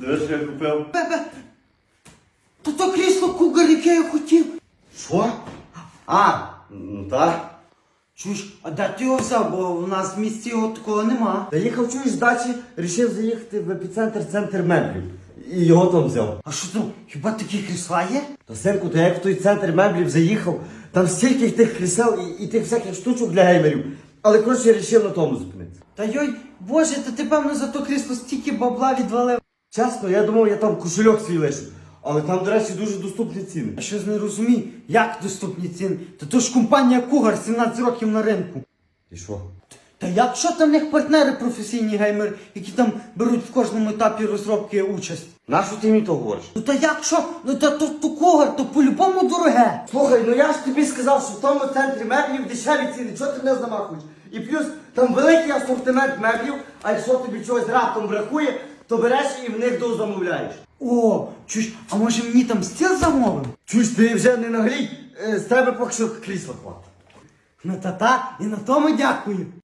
Дивись, що я купив. Бебе. То то крісло кугар, яке я хотів. Що? А, ну так. Чуєш, а де ти його взяв, бо в нас в місті його такого нема. Заїхав, чуєш, з дачі, рішив заїхати в епіцентр центр меблів. І його там взяв. А що там, хіба такі крісла є? Та синку, то як в той центр меблів заїхав, там стільки тих крісел і, і тих всяких штучок для геймерів. Але коротше я рішив на тому зупинитися. Та йой, боже, та ти певно за то крісло стільки бабла відвалив. Чесно, я думав, я там кошельок свій лишу. Але там, до речі, дуже доступні ціни. А щось не розумію, як доступні ціни? Та то ж компанія Кугар 17 років на ринку. І що? Та як що там в них партнери професійні геймери, які там беруть в кожному етапі розробки участь? Нащо ти мені то говориш? Ну та як що? Ну та то, то Кугар, то по-любому дороге. Слухай, ну я ж тобі сказав, що в тому центрі меблів дешеві ціни, чого ти не замахуєш? І плюс там великий асортимент меблів, а якщо тобі чогось раптом бракує, то береш і в них до замовляєш. О, чуєш, а може мені там стіл замовив? Чуєш, ти вже не наглій, Е, з тебе поки що крісла хватить. Ну та та, і на тому дякую.